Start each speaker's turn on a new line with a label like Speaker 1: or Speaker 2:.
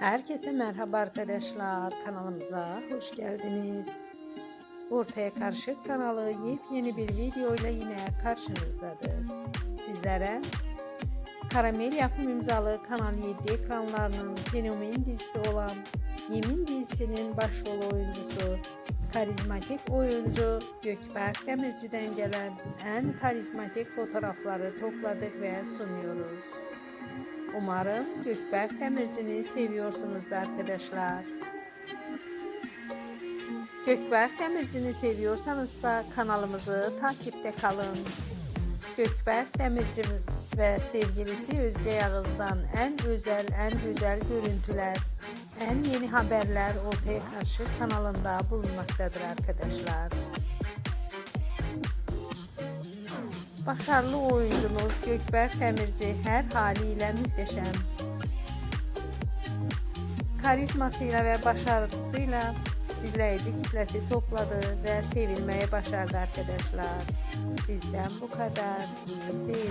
Speaker 1: Herkese merhaba arkadaşlar. Kanalımıza hoş geldiniz. Ortaya Karışık kanalı yepyeni bir videoyla yine karşınızdadır. Sizlere Karamel yapım imzalı Kanal 7 ekranlarının fenomen dizisi olan Yemin dizisinin başrol oyuncusu karizmatik oyuncu Gökberk Demirci'den gelen en karizmatik fotoğrafları topladık ve sunuyoruz. Umarım Gökberk Demirci'ni seviyorsunuzdur arkadaşlar. Gökberk Demirci'ni seviyorsanızsa kanalımızı takipte kalın. Gökberk Demirci ve sevgilisi Özge Yağız'dan en özel, en güzel görüntüler, en yeni haberler ortaya karşı kanalında bulunmaktadır arkadaşlar. Başarılı oyuncumuz Gökberk Demirci her haliyle muhteşem. Karizmasıyla ve başarısıyla izleyici kitlesi topladı ve sevilmeyi başardı arkadaşlar. Bizden bu. İyi seyirler.